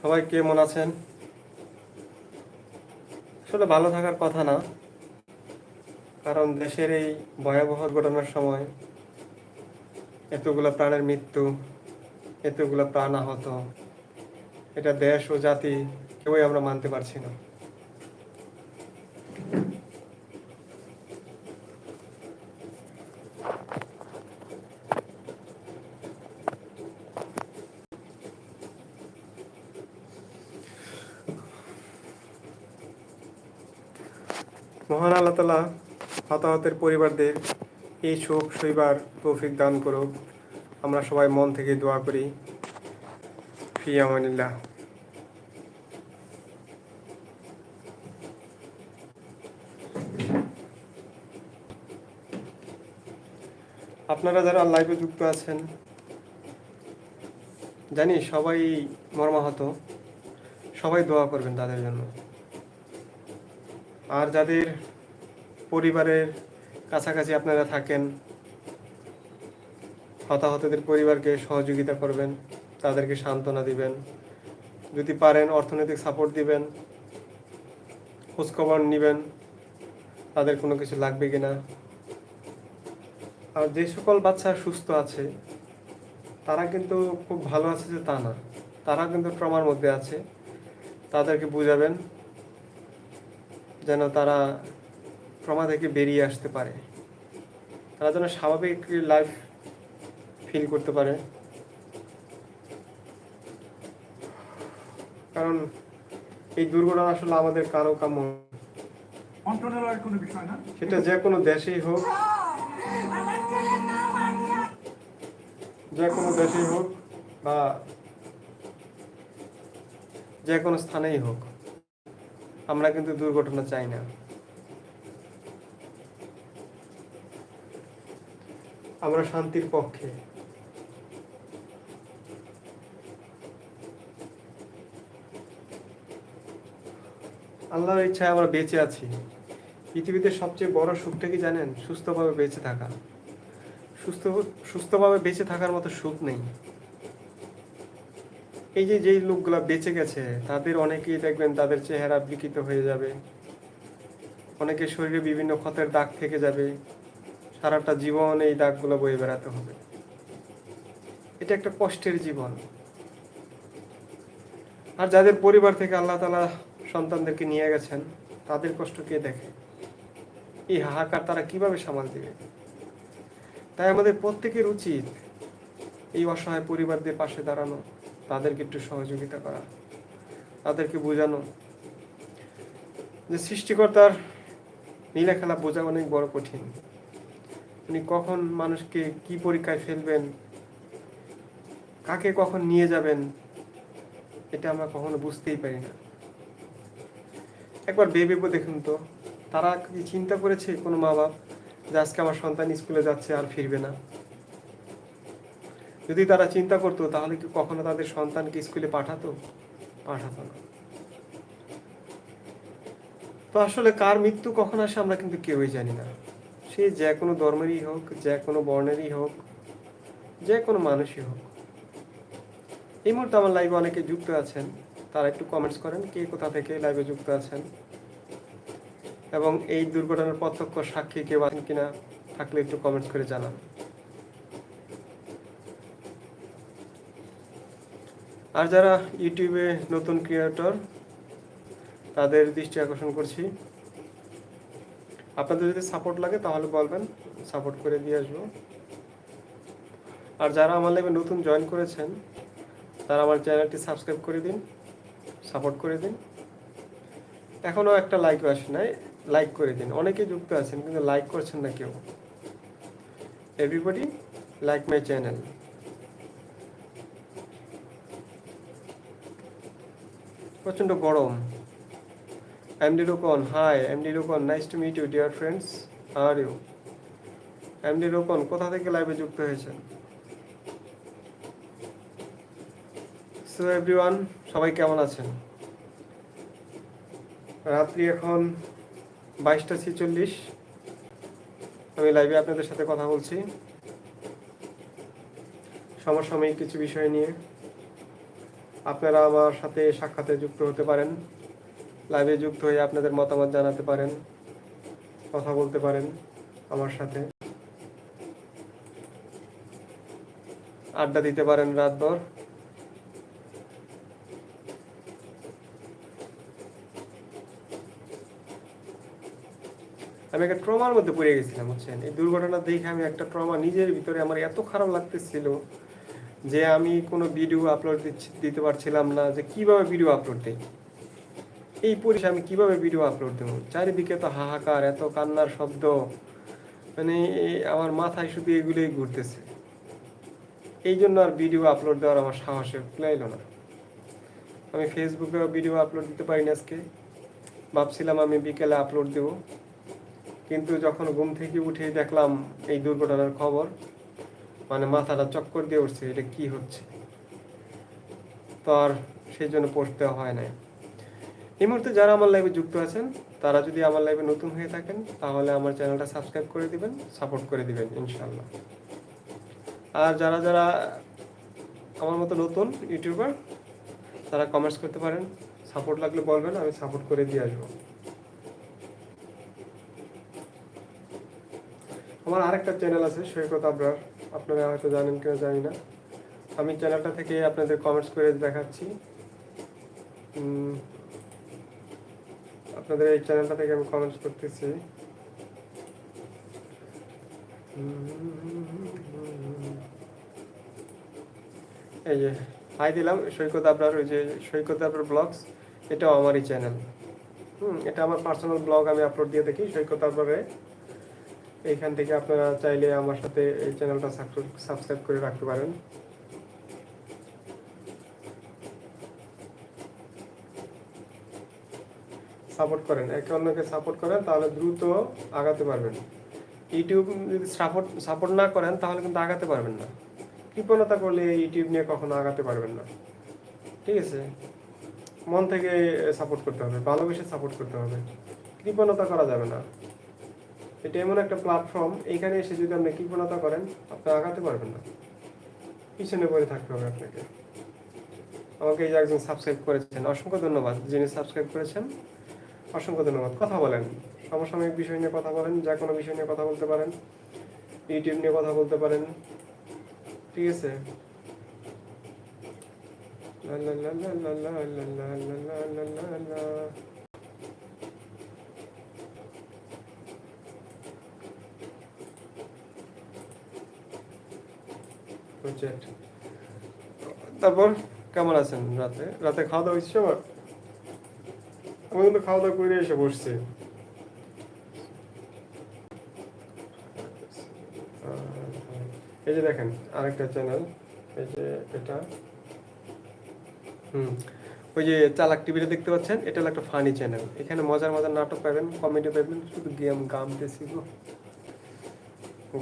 সবাই কেমন আছেন? আসলে ভালো থাকার কথা না। কারণ দেশের এই ভয়াবহ ঘটনার সময় এতগুলো প্রাণের মৃত্যু, এতগুলো প্রাণ আহত, এটা দেশ ও জাতি কেউই আমরা মানতে পারছি না মহান আল্লাহ তালা হতাহতের পরিবারদের এই শোক সইবার তৌফিক দান করুক। আমরা সবাই মন থেকে দোয়া করি। ফি আমানিল্লাহ। আপনারা যারা লাইভে যুক্ত আছেন, জানি সবাই মর্মাহত। সবাই দোয়া করবেন তাদের জন্য। আর যাদের পরিবারের কাছাকাছি আপনারা থাকেন, হতাহতদের পরিবারকে সহযোগিতা করবেন, তাদেরকে সান্ত্বনা দিবেন, যদি পারেন অর্থনৈতিক সাপোর্ট দিবেন খোঁজখবর নেবেন, তাদের কোনো কিছু লাগবে কিনা। আর যে সকল বাচ্চা সুস্থ আছে, তারা কিন্তু খুব ভালো আছে যে তা না। তারা কিন্তু ট্রমার মধ্যে আছে। তাদেরকে বুঝাবেন, যেন তারা ট্রমা থেকে বেরিয়ে আসতে পারে। তারা যেন স্বাভাবিক লাইফ ফিল করতে পারে। কারণ এই দুর্ঘটনা আসলে আমাদের কারও কাম্য সেটা যে কোনো দেশেই হোক যে কোনো দেশেই হোক বা যে কোনো স্থানেই হোক আমরা কিন্তু দুর্ঘটনা চাই না। আমরা শান্তির পক্ষে। আল্লাহর ইচ্ছায় আমরা বেঁচে আছি। পৃথিবীতে সবচেয়ে বড় সুখটা কি জানেন? সুস্থভাবে বেঁচে থাকা। সুস্থ, সুস্থভাবে বেঁচে থাকার মতো সুখ নেই। এই যে, যেই লোকগুলা বেঁচে গেছে, তাদের অনেকেই দেখবেন তাদের চেহারা বিকৃত হয়ে যাবে। অনেকের শরীরে বিভিন্ন ক্ষতের দাগ থেকে যাবে। সারাটা জীবন এই দাগগুলো বয়ে বেড়াতে হবে। এটা একটা কষ্টের জীবন। আর যাদের পরিবার থেকে আল্লাহ তালা সন্তানদেরকে নিয়ে গেছেন, তাদের কষ্ট কে দেখে? এই হাহাকার তারা কীভাবে সামাল দিবে? তাই আমাদের প্রত্যেকের উচিত এই অসহায় পরিবারদের পাশে দাঁড়ানো, তাদেরকে একটু সহযোগিতা করা, তাদেরকে বোঝানো। যে সৃষ্টিকর্তার নীলা খেলা বোঝা অনেক বড় কঠিন। উনি কখন মানুষকে কি পরীক্ষায় ফেলবেন? কাকে কখন নিয়ে যাবেন? এটা আমরা কখনো বুঝতেই পারি না। একবার ভেবে দেখুন তো, তারা কি চিন্তা করেছে কোনো মা বাপ যে আজকে আমার সন্তান স্কুলে যাচ্ছে আর ফিরবে না? যদি তারা চিন্তা করতো, তাহলে কি কখনো তাদের সন্তানকে স্কুলে পাঠাতো? পাঠাতো না। তো আসলে কার মৃত্যু কখন আসে আমরা কিন্তু কেউই জানি না। সে যে কোনো ধর্মেরই হোক, যে কোনো বর্ণেরই হোক, যে কোনো মানুষই হোক। এই মুহূর্তে আমার লাইভে অনেকে যুক্ত আছেন। তারা একটু কমেন্টস করেন, কে কোথা থেকে লাইভে যুক্ত আছেন? এবং এই দুর্ঘটনার প্রত্যক্ষ সাক্ষী কেউ আছেন কিনা, থাকলে একটু কমেন্টস করে জানান। আর যারা ইউটিউবে নতুন ক্রিয়েটর তাদের দৃষ্টি আকর্ষণ করছি। আপনাদের যদি সাপোর্ট লাগে, তাহলে বলবেন সাপোর্ট করে দিয়ে আসব। আর যারা আমার লাইভে নতুন জয়েন করেছেন, তারা আমার চ্যানেলটি সাবস্ক্রাইব করে দিন সাপোর্ট করে দিন। এখনও একটা লাইক আসে নাই লাইক করে দিন। অনেকে যুক্ত আছেন, কিন্তু লাইক করছেন না কেউ। এভরিবডি লাইক মাই চ্যানেল প্রচণ্ড গরম। MD Rokon hi MD Rokon nice to meet you dear friends R you MD Rokon কোথা থেকে লাইভে যুক্ত হয়েছেন? সো এভরিওয়ান সবাই কেমন আছেন? রাত্রি এখন বাইশটা ছেচল্লিশ। আমি লাইভে আপনাদের সাথে কথা বলছি। সমসাময়িক কিছু বিষয় নিয়ে। আপনারা আমার সাথে সাক্ষাতে যুক্ত হতে পারেন। লাইভে যুক্ত হয়ে আপনাদের মতামত জানাতে পারেন, কথা বলতে পারেন আমার সাথে। আড্ডা দিতে পারেন রাতভর। আমি একটা ট্রমার মধ্যে পড়ে গেছিলাম, বুঝছেন? এই দুর্ঘটনা দেখে আমি একটা ট্রমা নিজের ভিতরে আমার এত খারাপ লাগতেছিল যে আমি কোনো ভিডিও আপলোড দিতে পারছিলাম না যে কীভাবে ভিডিও আপলোড দিই। এই পরিসে আমি কীভাবে ভিডিও আপলোড দেবো? চারিদিকে তো হাহাকার, এত কান্নার শব্দ। মানে আমার মাথায় শুধু এগুলোই ঘুরতেছে। এই জন্য আর ভিডিও আপলোড দেওয়ার আমার সাহসে কুলাইল না। আমি ফেসবুকে ভিডিও আপলোড দিতে পারি না আজকে। ভাবছিলাম আমি বিকেলে আপলোড দেবো। কিন্তু যখন ঘুম থেকে উঠে দেখলাম এই দুর্ঘটনার খবর মানে মাথাটা চক্কর দিয়ে উঠছে, এটা কি হচ্ছে? তো আর সেই জন্য দেওয়া হয় নাই। এই মুহূর্তে যারা আমার লাইভে যুক্ত আছেন, তারা যদি আমার লাইভে নতুন হয়ে থাকেন, তাহলে আমার চ্যানেলটা সাবস্ক্রাইব করে দিবেন সাপোর্ট করে দিবেন ইনশাল্লাহ আর যারা যারা আমার মতো নতুন ইউটিউবার তারা কমেন্টস করতে পারেন। সাপোর্ট লাগলে বলবেন, আমি সাপোর্ট করে দিয়ে আসব। আমার আরেকটা চ্যানেল আছে, সৈকত আবরার। আপনারা হয়তো জানেন কিনা, জানি না। আমি চ্যানেলটা থেকে আপনাদের কমেন্টস করে দেখাচ্ছি। আপনাদের এই চ্যানেলটা থেকে আমি কমেন্টস করতেছি। এই যে হাই দিলাম, সৈকত আবরার, ওই যে সৈকত আবরার ব্লগস এটাও আমারই চ্যানেল হুম, এটা আমার পার্সোনাল ব্লগ আমি আপলোড দিয়ে দেখি সৈকত আবরারে। এইখান থেকে আপনারা চাইলে আমার সাথে এই চ্যানেলটা সাবস্ক্রাইব করে রাখতে পারেন। সাপোর্ট করেন, একে অন্যকে সাপোর্ট করেন, তাহলে দ্রুত আগাতে পারবেন। ইউটিউব যদি সাপোর্ট সাপোর্ট না করেন, তাহলে কিন্তু আগাতে পারবেন না। কৃপণতা করলে ইউটিউব নিয়ে কখনো আগাতে পারবেন না। ঠিক আছে? মন থেকে সাপোর্ট করতে হবে, ভালোবেসে সাপোর্ট করতে হবে। কৃপণতা করা যাবে না। এটা এমন একটা প্ল্যাটফর্ম এখানে এসে যদি আপনি কৃপণতা করেন, আপনি আগাতে পারবেন না। পিছনে পড়ে থাকতে হবে আপনাকে। আমাকে এই যে একজন সাবস্ক্রাইব করেছেন, অসংখ্য ধন্যবাদ যিনি সাবস্ক্রাইব করেছেন। অসংখ্য ধন্যবাদ কথা বলেন সমসাময়িক বিষয় নিয়ে কথা বলেন যে কোনো বিষয় নিয়ে কথা বলতে পারেন ইউটিউব নিয়ে কথা বলতে পারেন ঠিক আছে তারপর কেমন আছেন রাতে রাতে খাওয়া দাওয়া হয়েছে সবার আমি কিন্তু খাওয়া দাওয়া করে এসে বসছি। এই যে দেখেন, আরেকটা চ্যানেল এই যে এটা। হুম, ওই যে চালাক টিভিতে দেখতে পাচ্ছেন, এটা হলো একটা ফানি চ্যানেল এখানে মজার মজার নাটক পাবেন কমেডি পাবেন, শুধু গেম গাম বেশি গো।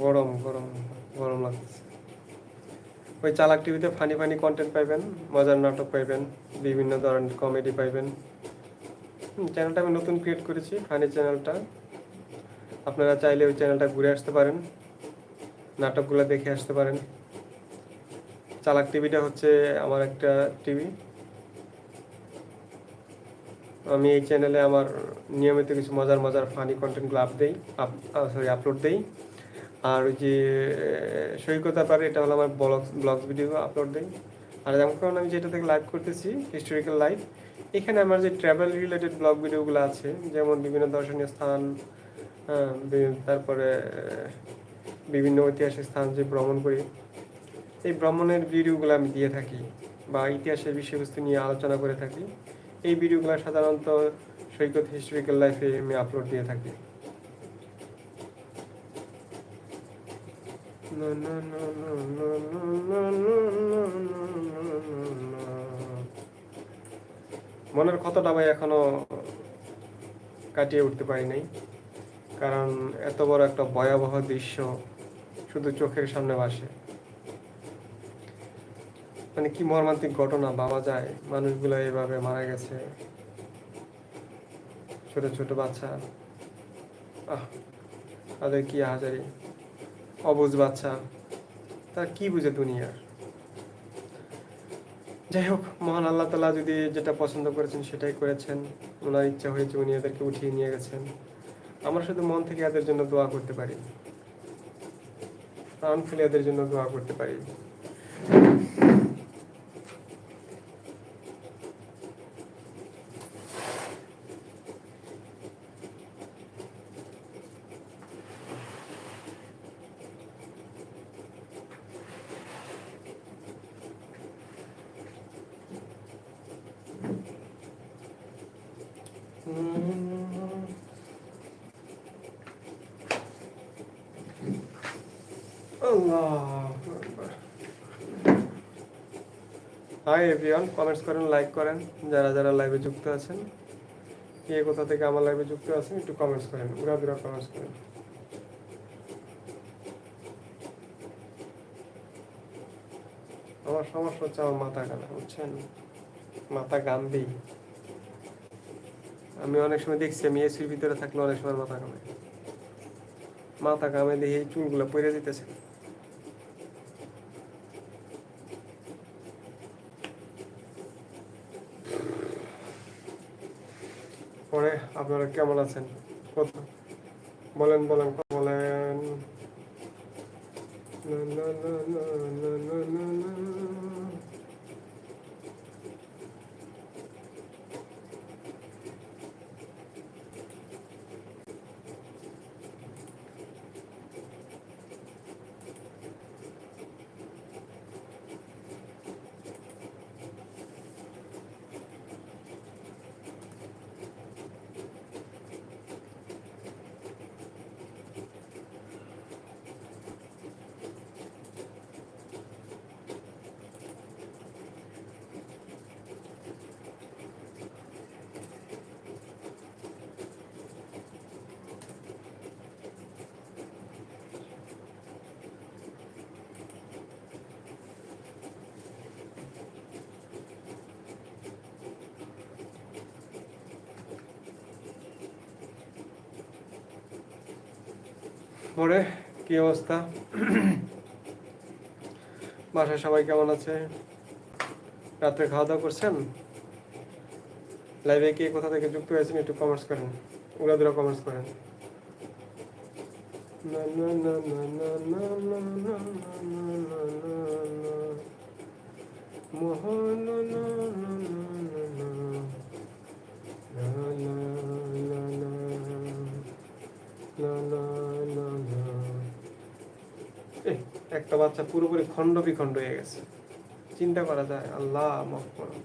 গরম গরম গরম লাগতেছে। ওই চালাক টিভিতে ফানি ফানি কন্টেন্ট পাইবেন, মজার নাটক পাইবেন, বিভিন্ন ধরনের কমেডি পাইবেন। চ্যানেলটা আমি নতুন ক্রিয়েট করেছি ফানি চ্যানেলটা আপনারা চাইলে ওই চ্যানেলটা ঘুরে আসতে পারেন, নাটকগুলো দেখে আসতে পারেন। চালাক টিভিটা হচ্ছে আমার একটা টিভি। আমি এই চ্যানেলে আমার নিয়মিত কিছু মজার মজার ফানি কন্টেন্টগুলো আপ দেই আপ সরি আপলোড দেই। আর ওই যে সৈকত পারে এটা হলো আমার ব্লগ ব্লগ ভিডিও আপলোড দেই। আর যেমন কারণ আমি যেটা থেকে লাইভ করতেছি হিস্টোরিক্যাল লাইভ এখানে আমার যে ট্রাভেল রিলেটেড ব্লগ ভিডিওগুলো আছে যেমন বিভিন্ন দর্শনীয় স্থান হ্যাঁ, তারপরে বিভিন্ন ঐতিহাসিক স্থান যে ভ্রমণ করি এই ভ্রমণের ভিডিওগুলো আমি দিয়ে থাকি বা ইতিহাসের বিষয়বস্তু নিয়ে আলোচনা করে থাকি এই ভিডিওগুলো সাধারণত সৈকত হিস্টোরিক্যাল লাইফে আমি আপলোড দিয়ে থাকি না, না, না, না, না, না, না, না, না। মনের ক্ষতটা ভাই এখনও কাটিয়ে উঠতে পারি নাই। কারণ এত বড় একটা ভয়াবহ দৃশ্য শুধু চোখের সামনে ভাসে। মানে কি মর্মান্তিক ঘটনা, ভাবা যায়। মানুষগুলো এভাবে মারা গেছে। ছোট ছোট বাচ্চা। আহ, তাদের কি হাজারি? অবুজ বাচ্চা। তার কি বুঝে দুনিয়ার? যাই হোক মহান আল্লাহ তালা যদি যেটা পছন্দ করেছেন সেটাই করেছেন। ওনার ইচ্ছা হয়েছে উনি এদেরকে উঠিয়ে নিয়ে গেছেন। আমরা শুধু মন থেকে এদের জন্য দোয়া করতে পারি। প্রাণ ফেলে এদের জন্য দোয়া করতে পারি। হাই এভরিওয়ান কমেন্টস করেন লাইক করেন। যারা যারা লাইভে যুক্ত আছেন, কে কোথা থেকে আমার লাইভে যুক্ত আছেন, একটু কমেন্টস করেন। উড়া দুরা কমেন্টস করেন। আমার সমস্যা হচ্ছে আমার মাথা গানা বুঝছেন? মাথা গামবি আমি অনেক সময় দেখছি, আমি এসির ভিতরে থাকলে অনেক সময় মাথা কামে মাথা কামে দেখি এই চুলগুলো পরে দিতেছে পরে আপনারা কেমন আছেন? বলেন বলেন বলেন। পরে কি অবস্থা বাসায় সবাই কেমন আছে রাত্রে খাওয়া দাওয়া করছেন লাইভে কে কোথা থেকে যুক্ত হয়েছেন একটু কমার্স করেন উড়া দুরা কমেন্টস করেন না না না না। একটা বাচ্চা পুরোপুরি খণ্ড বিখণ্ড হয়ে গেছে। চিন্তা করা যায়, আল্লাহ মাফ করুন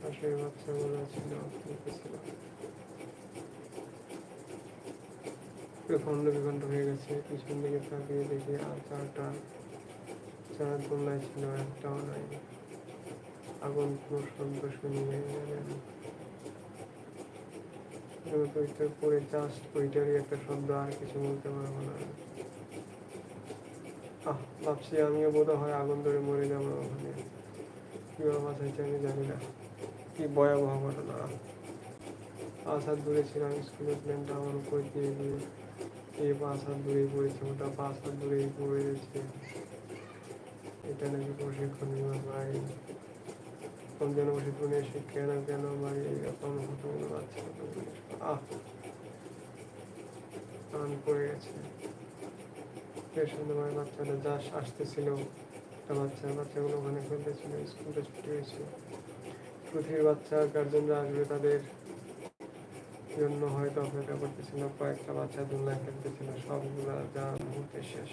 পাশে বাচ্চাগুলো ছিল ছিল পুরো খণ্ড বিখণ্ড হয়ে গেছে। পিছন দিকে তাকিয়ে দেখি আর চারটা চার দোলনায় ছিল, একটাও নাই। আগুন কোনো শব্দ শুনিয়ে গেলেন পরে জাস্ট ওইটারই একটা শব্দ আর কিছু বলতে পারব না। আহ, ভাবছি আমিও বোধ হয় আগুন ধরে মরে যাব ওখানে। কীভাবে বাঁচাইছে আমি জানি না। কি ভয়াবহ ঘটনা। হাত দূরে ছিলাম, স্কুলের প্ল্যানটা আমার উপর দিয়ে দিয়ে। এই পাঁচ হাত দূরেই পড়েছে, ওটা পাঁচ হাত দূরেই পড়েছে। এটা নাকি প্রশিক্ষণ বিভাগ ভাই। কোন যেন প্রশিক্ষণ এসে কেন কেন ভাই এরকম ঘটনা বাচ্চা আহ, প্রাণ পড়ে গেছে। সঙ্গে ভাই বাচ্চাটা যা আসতেছিল। একটা বাচ্চা, বাচ্চাগুলো ওখানে খেলতেছিল স্কুলটা ছুটি হয়েছিল পৃথিবীর বাচ্চা গার্জেনরা আসবে তাদের জন্য হয়তো অপেক্ষা করতেছিল, কয়েকটা বাচ্চা দোলনায় খেলতেছিল সবগুলা যা মুহূর্তে শেষ।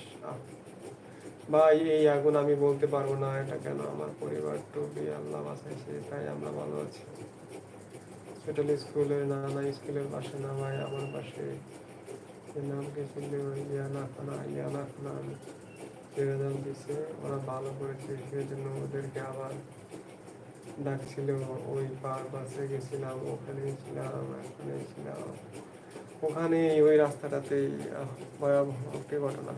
ভাই, এই আগুন আমি বলতে পারব না, এটা কেন আমার পরিবার টুবি আল্লাহ বাঁচাইছে, তাই আমরা ভালো আছি। সেটাল স্কুলে না না স্কুলের পাশে না ভাই, আমার পাশে। এর নাম কি ছিল? ইয়ানা খানা ইয়ানা খানা রেজাল্ট দিছে, ওরা ভালো করেছে, সেই জন্য ওদেরকে আবার ডাকছিল ওই পার পাশে গেছিলাম, ওখানে ছিলাম এখানে ছিলাম ওখানে ওই রাস্তাটাতেই ভয়াবহ একটি ঘটনা।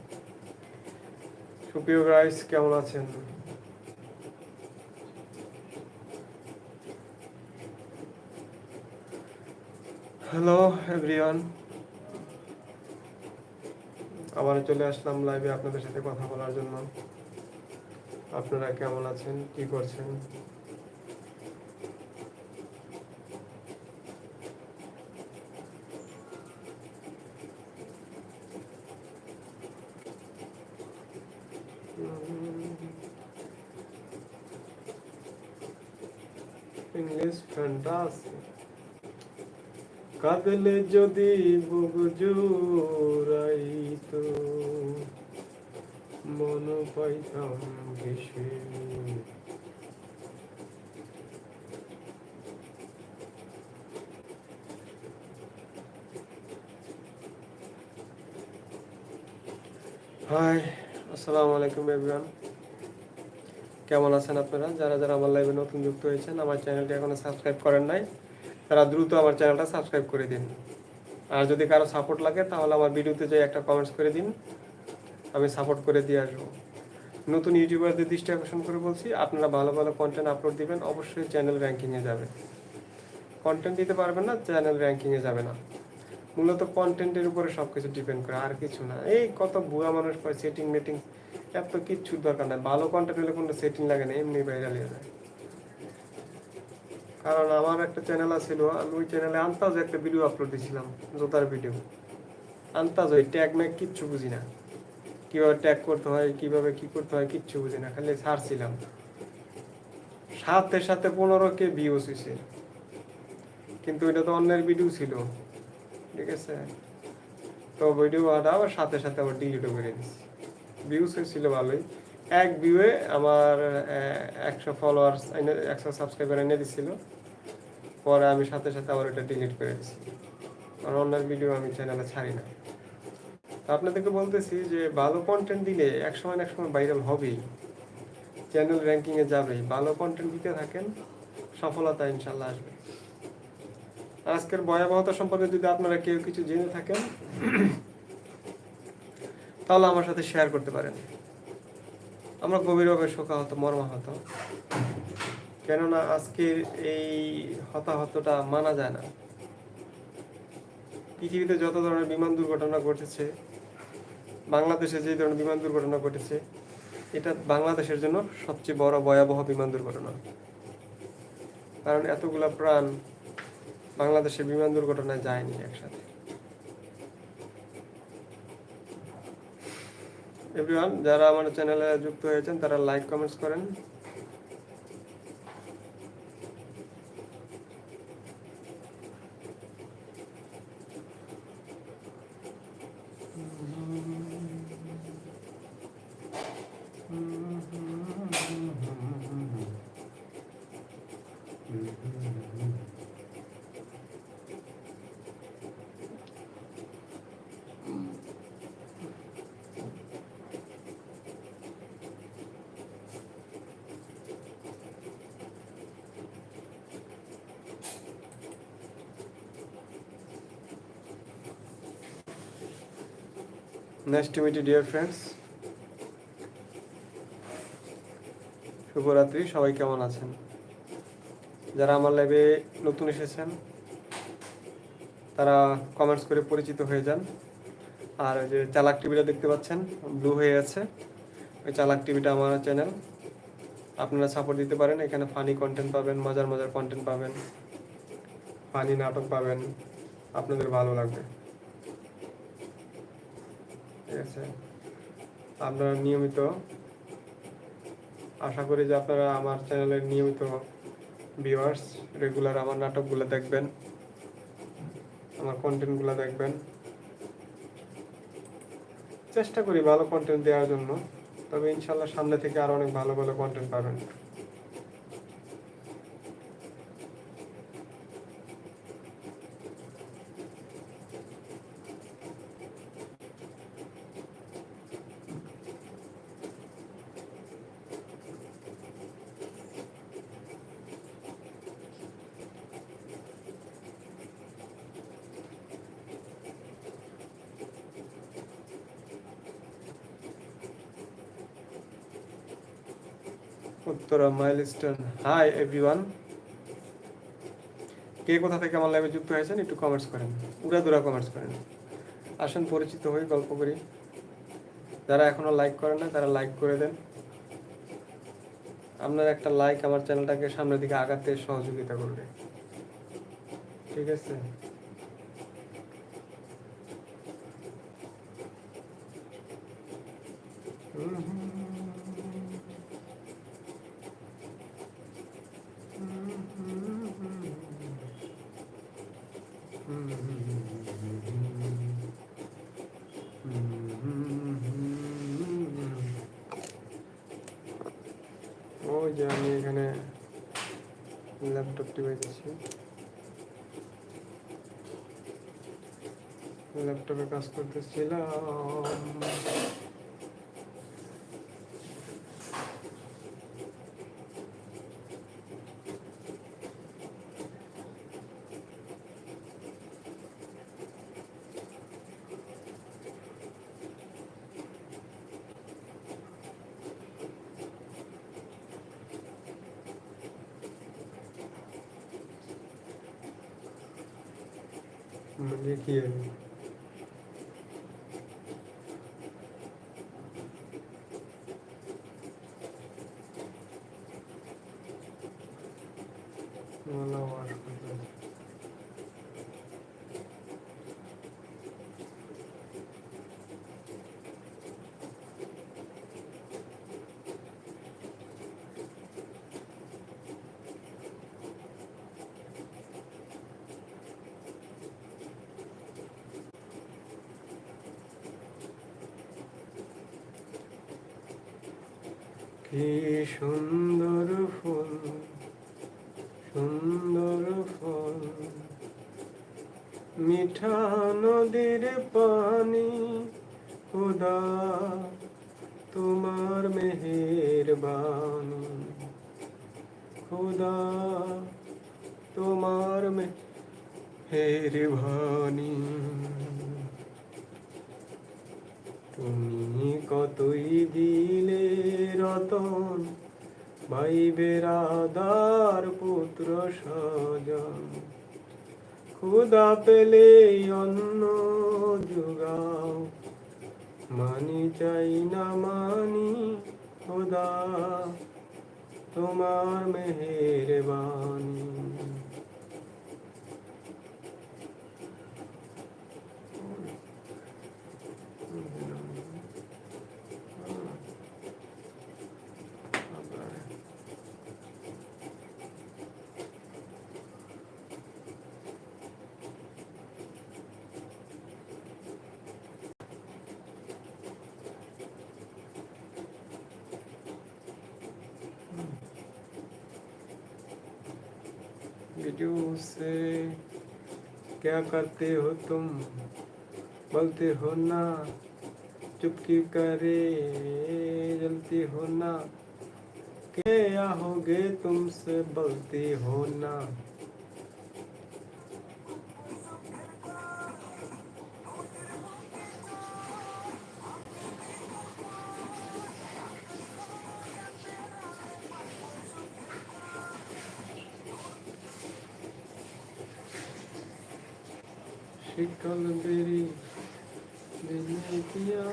সুপ্রিয় রাইস কেমন আছেন? হ্যালো এভরিওয়ান আবার চলে আসলাম লাইভে আপনাদের সাথে কথা বলার জন্য। আপনারা কেমন আছেন? কি করছেন? কাঁদলে যদি বুক জুড়াইতো, মন পাইতাম ভেসে। হাই, আসসালামু আলাইকুম এভরিওয়ান কেমন আছেন আপনারা? যারা যারা আমার লাইভে নতুন যুক্ত হয়েছেন, আমার চ্যানেলটি এখনও সাবস্ক্রাইব করেন নাই। তারা দ্রুত আমার চ্যানেলটা সাবস্ক্রাইব করে দিন। আর যদি কারও সাপোর্ট লাগে, তাহলে আমার ভিডিওতে যাই একটা কমেন্টস করে দিন। আমি সাপোর্ট করে দিয়ে আসব। নতুন ইউটিউবারদের দৃষ্টি আকর্ষণ করে বলছি, আপনারা ভালো ভালো কন্টেন্ট আপলোড দিবেন, অবশ্যই চ্যানেল র্যাঙ্কিংয়ে যাবে। কন্টেন্ট দিতে পারবেন না চ্যানেল র্যাঙ্কিংয়ে যাবে না। মূলত কন্টেন্টের উপরে সব কিছু ডিপেন্ড করে, আর কিছু না। এই কত বুয়া মানুষ পায় সেটিং মেটিং এত কিচ্ছুর দরকার নাই। ভালো কন্টেন্ট হলে কোনো সেটিং লাগে না, এমনি হয়ে যায়। কারণ আমার একটা চ্যানেল আছিল আমি ওই চ্যানেলে আন্তাজ একটা ভিডিও আপলোড দিয়েছিলাম জোতার ভিডিও আন্তাজ, ওই ট্যাগ ম্যাগ কিচ্ছু বুঝি না। কীভাবে ট্যাগ করতে হয়, কীভাবে কি করতে হয়, কিচ্ছু বুঝি না, খালি ছাড়ছিলাম। সাথে সাথে পনেরো কে ভিউজ হয়েছে কিন্তু এটা তো অন্যের ভিডিও ছিল, ঠিক আছে? তো ভিডিও আবার সাথে সাথে আবার ডিলিটও করে দিচ্ছি ভিউজ হয়েছিল ভালোই। এক ভিউয়ে আমার একশো ফলোয়ার্স একশো সাবস্ক্রাইবার এনে দিছিল। পরে আমি সাথে সাথে আবার এটা ডিলিট করে দিচ্ছি কারণ অন্যের ভিডিও আমি চ্যানেলে ছাড়ি না। আপনাদেরকে বলতেছি যে, ভালো কন্টেন্ট দিলে এক সময় এক সময় ভাইরাল হবেই চ্যানেল র্যাঙ্কিংয়ে যাবেই। ভালো কন্টেন্ট দিতে থাকেন, সফলতা ইনশাল্লাহ আসবে। আজকের ভয়াবহতা সম্পর্কে যদি আপনারা কেউ কিছু জেনে থাকেন, তাহলে আমার সাথে শেয়ার করতে পারেন। আমরা গভীরভাবে শোকাহত, মর্মাহত। কেননা আজকের এই হতাহতটা মানা যায় না। পৃথিবীতে যত ধরনের বিমান দুর্ঘটনা ঘটেছে, বাংলাদেশে যে ধরনের বিমান দুর্ঘটনা ঘটেছে, এটা বাংলাদেশের জন্য সবচেয়ে বড় ভয়াবহ বিমান দুর্ঘটনা। কারণ এতগুলা প্রাণ বাংলাদেশের বিমান দুর্ঘটনায় যায়নি একসাথে। এভরিওয়ান যারা আমার চ্যানেলে যুক্ত হয়েছেন, তারা লাইক কমেন্টস করেন। To meet you, dear friends. শুভরাত্রি সবাই কেমন আছেন? যারা আমার লাইভে নতুন এসেছেন তারা কমেন্টস করে পরিচিত হয়ে যান। আর যে চালাক টিভিটা দেখতে পাচ্ছেন ব্লু হয়ে আছে। ওই চালাক টিভিটা আমার চ্যানেল আপনারা সাপোর্ট দিতে পারেন। এখানে ফানি কন্টেন্ট পাবেন মজার মজার কন্টেন্ট পাবেন ফানি নাটক পাবেন। আপনাদের ভালো লাগবে। আছে। আপনারা নিয়মিত আশা করি যে আপনারা আমার চ্যানেলের নিয়মিত ভিউয়ার্স রেগুলার আমার নাটকগুলো দেখবেন, আমার কন্টেন্টগুলো দেখবেন। চেষ্টা করি ভালো কন্টেন্ট দেওয়ার জন্য, তবে ইনশাল্লাহ সামনে থেকে আরও অনেক ভালো ভালো কন্টেন্ট পাবেন। উত্তরা মাইলস্টোন হাই এভরিওয়ান কে কোথা থেকে আমার লাইভে যুক্ত হয়েছেন একটু কমেন্টস করেন। উড়া দুরা কমেন্টস করেন। আসেন, পরিচিত হই, গল্প করি। যারা এখনও লাইক করেন না, তারা লাইক করে দেন। আপনার একটা লাইক আমার চ্যানেলটাকে সামনের দিকে আগাতে সহযোগিতা করবে। ঠিক আছে? ওই ল্যাপটপে কাজ করতেছিলাম देखिए वाला সুন্দর ফুল সুন্দর ফুল। মিঠা নদীর পানি, খুদা, তোমার মেহের বাণী খুদা, তোমার মেহের বাণী তুমি কতই দিলে রতন? ভাই বেরাদার পুত্র সজন ক্ষুদা পেলে অন্ন যুগাও। মানি চাই না মানি খোদা, তোমার মেহের বাণী से क्या करते हो तुम? बोलते हो ना, चुपकी करे, जलती हो ना। क्या होगे तुमसे बोलती हो ना? ਸ਼ਿਕਲ ਤੇਰੀ ਬੇਨਤੀਆਂ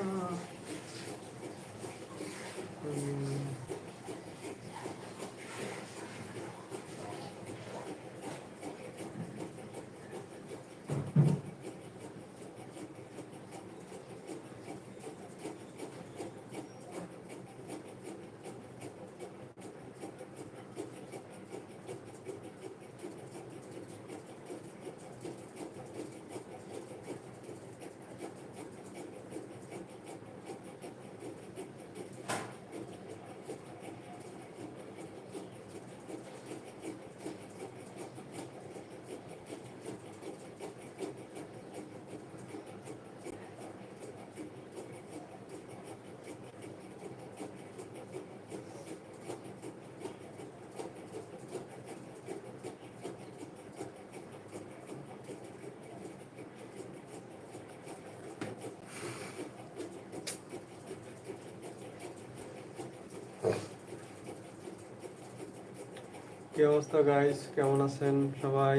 কি অবস্থা গাইস কেমন আছেন সবাই?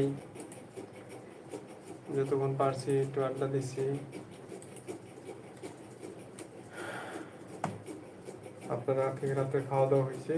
যতক্ষণ পারছি একটু আড্ডা দিচ্ছি। আপনারা ঠিক রাতে খাওয়া দাওয়া হয়েছে?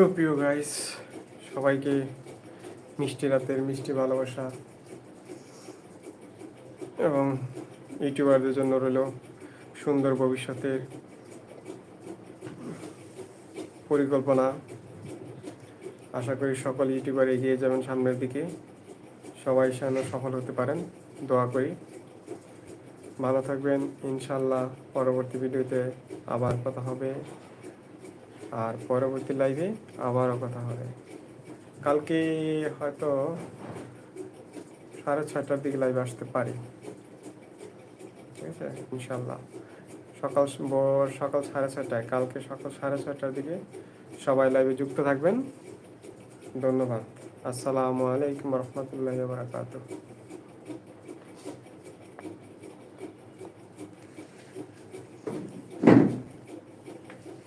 সুপ্রিয় গাইস সবাইকে মিষ্টি রাতের মিষ্টি ভালোবাসা এবং ইউটিউবারদের জন্য রইল সুন্দর ভবিষ্যতের পরিকল্পনা। আশা করি সকল ইউটিউবার এগিয়ে যাবেন সামনের দিকে। সবাই যেন সফল হতে পারেন, দোয়া করি। ভালো থাকবেন ইনশাল্লাহ পরবর্তী ভিডিওতে আবার কথা হবে। আর পরবর্তী লাইভে আবারও কথা হবে। কালকে হয়তো সাড়ে ছয়টার দিকে লাইভ আসতে পারি। ঠিক আছে? ইনশাল্লাহ সকাল সকাল সাড়ে ছয়টায়, কালকে সকাল সাড়ে ছয়টার দিকে সবাই লাইভে যুক্ত থাকবেন। ধন্যবাদ। আসসালামু আলাইকুম রহমতুল্লাহ বারকাতুহ।